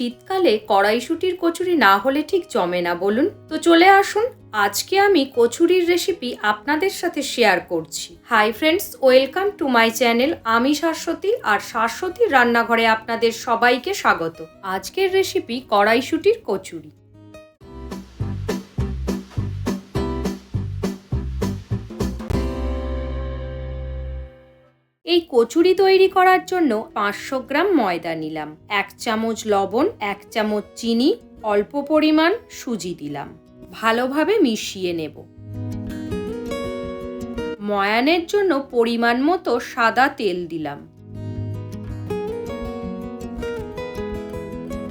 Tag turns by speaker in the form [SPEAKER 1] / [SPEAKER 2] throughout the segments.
[SPEAKER 1] শীতকালে কড়াইশুটির কচুরি না হলে ঠিক জমে না বলুন। তো চলে আসুন, আজকে আমি কচুরির রেসিপি আপনাদের সাথে শেয়ার করছি। Hi friends welcome to my channel আমি শাশ্বতী আর শাশ্বতীর রান্নাঘরে আপনাদের সবাইকে স্বাগত। আজকের রেসিপি কড়াইশুটির কচুরি। এই কচুরি তৈরি করার জন্য পাঁচশো গ্রাম ময়দা নিলাম, এক চামচ লবণ, এক চামচ চিনি, অল্প পরিমাণ সুজি দিলাম। ভালোভাবে মিশিয়ে নেব। ময়ানের জন্য পরিমাণ মতো সাদা তেল দিলাম।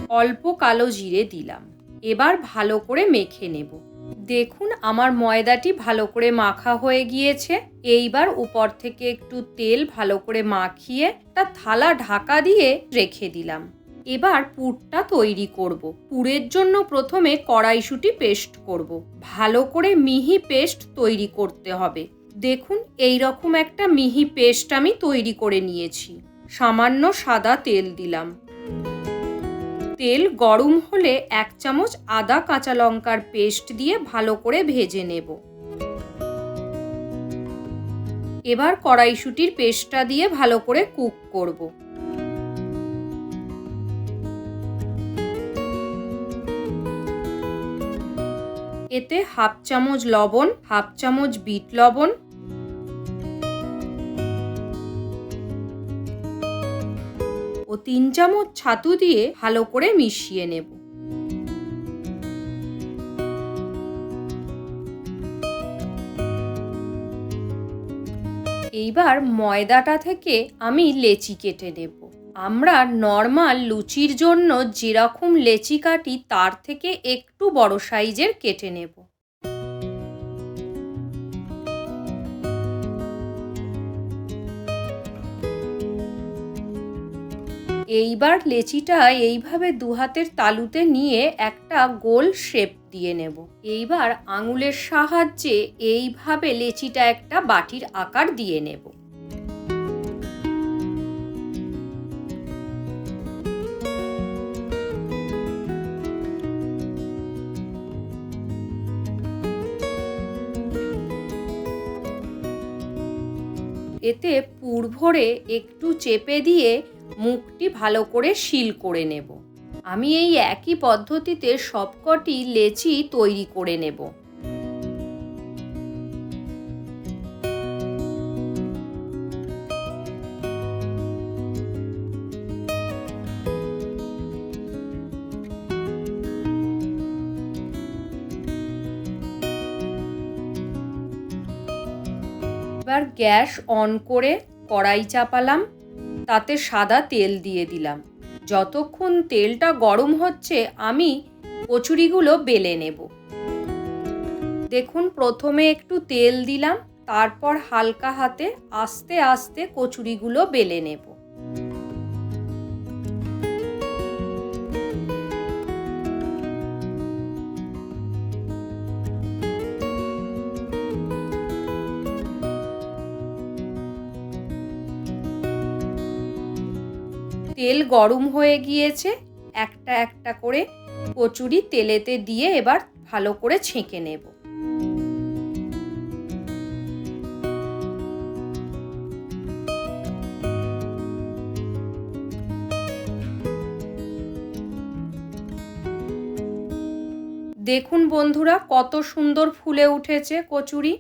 [SPEAKER 1] অল্প কালো জিরে দিলাম। এবার ভালো করে মেখে নেব। দেখুন আমার ময়দাটি ভালো করে মাখা হয়ে গিয়েছে। এইবার উপর থেকে একটু তেল ভালো করে মাখিয়ে তা থালা ঢাকা দিয়ে রেখে দিলাম। এবার পুরটা তৈরি করব। পুরের জন্য প্রথমে কড়াইশুটি পেস্ট করব। ভালো করে মিহি পেস্ট তৈরি করতে হবে। দেখুন এই রকম একটা মিহি পেস্ট আমি তৈরি করে নিয়েছি। সামান্য সাদা তেল দিলাম। তেল গরম হলে এক চামচ আদা কাঁচা লঙ্কার পেস্ট দিয়ে ভালো করে ভেজে নেব। এবার কড়াইশুটির পেস্টটা দিয়ে ভালো করে কুক করব। এতে হাফ চামচ লবণ, হাফ চামচ বিট লবণ ও তিন চামচ ছাতু দিয়ে ভালো করে মিশিয়ে নেব। এইবার ময়দাটা থেকে আমি লেচি কেটে নেব। আমরা নর্মাল লুচির জন্য যেরকম লেচি কাটি তার থেকে একটু বড় সাইজের কেটে নেব। এইবার লেচিটা এইভাবে দু হাতের তালুতে নিয়ে একটা গোল শেপ দিয়ে নেব। এইবার আঙুলের সাহায্যে এইভাবে লেচিটা একটা বাটির আকার দিয়ে নেব। এতে পুর ভরে একটু চেপে দিয়ে মুখটি ভালো করে শিল করে নেব। আমি এই একই পদ্ধতিতে সবকটি লেচি তৈরি করে নেব। এবার গ্যাস অন করে কড়াই চাপালাম, তাতে সাদা তেল দিয়ে দিলাম। যতক্ষণ তেলটা গরম হচ্ছে, আমি কচুরিগুলো বেলে নেব। দেখুন, প্রথমে একটু তেল দিলাম, তারপর হালকা হাতে আস্তে আস্তে কচুরিগুলো বেলে নেব। তেল গরম হয়ে গিয়েছে, একটা একটা করে কচুরি তেলেতে দিয়ে এবার ভালো করে ছেঁকে নেব। দেখুন বন্ধুরা, কত সুন্দর ফুলে উঠেছে কচুরি।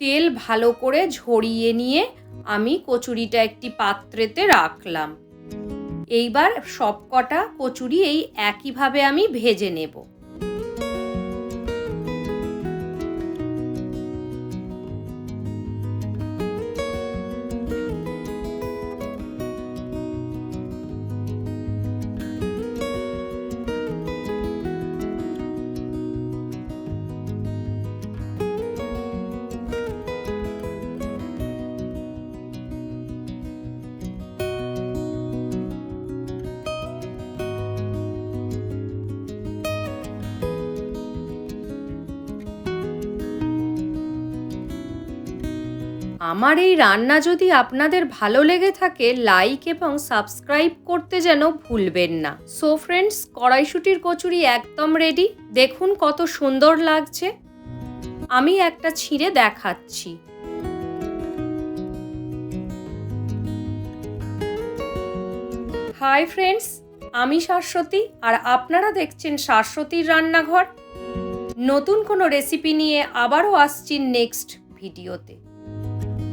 [SPEAKER 1] তেল ভালো করে ঝরিয়ে নিয়ে আমি কচুরিটা একটি পাত্রেতে রাখলাম। এইবার সবকটা কচুরি এই একইভাবে আমি ভেজে নেব। আমার এই রান্না যদি আপনাদের ভালো লেগে থাকে লাইক এবং সাবস্ক্রাইব করতে যেন ভুলবেন না। সো ফ্রেন্ডস কড়াইশুটির কচুরি একদম রেডি দেখুন কত সুন্দর লাগছে। আমি একটা ছিঁড়ে দেখাচ্ছি। হাই ফ্রেন্ডস আমি শাশ্বতী আর আপনারা দেখছেন শাশ্বতীর রান্নাঘর। নতুন কোনো রেসিপি নিয়ে আবারও আসছি নেক্সট ভিডিওতে